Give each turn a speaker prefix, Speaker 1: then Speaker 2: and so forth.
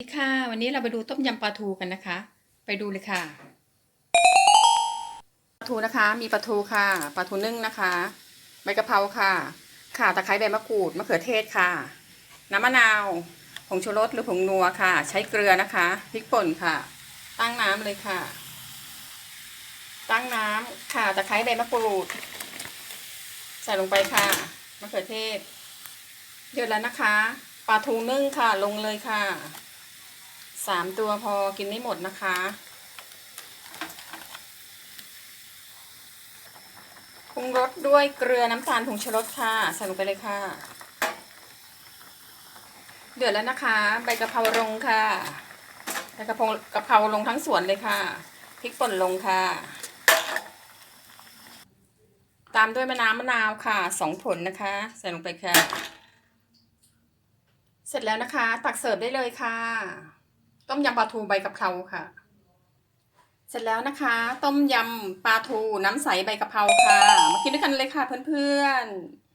Speaker 1: สวัสดีค่ะ วันนี้เราไปดูต้มยำปลาทูกันนะคะ ไปดูเลยค่ะปลาทูนะคะ มีปลาทูค่ะปลาทูนึ่งนะคะใบกะเพราค่ะข่าตะไคร้ใบมะกรูดมะเขือเทศค่ะ น้ำมะนาวผงชูรสหรือผงนัวค่ะ ใช้เกลือนะคะพริกป่นค่ะ ตั้งน้ำเลยค่ะ ตั้งน้ำข่าตะไคร้ใบมะกรูด ใส่ลงไปค่ะมะเขือเทศเดือดแล้วนะคะปลาทูนึ่งค่ะลงเลยค่ะ สามตัวพอกินไม่หมดนะคะ ปรุงรสด้วยเกลือน้ำตาลผงชูรสค่ะใส่ลงไปเลยค่ะ เดือดแล้วนะคะ ใบกะเพราลงค่ะ ใบกะเพรากะเพราลงทั้งสวนเลยค่ะ พริกป่นลงค่ะ ตามด้วยมะนาวมะนาวค่ะสองผลนะคะ ใส่ลงไปค่ะ เสร็จแล้วนะคะ ตักเสิร์ฟได้เลยค่ะ ต้มยำปลาทูใบกะเพราค่ะ เสร็จแล้วนะคะ ต้มยำปลาทูน้ำใสใบกะเพราค่ะ มากินด้วยกันเลยค่ะเพื่อนๆ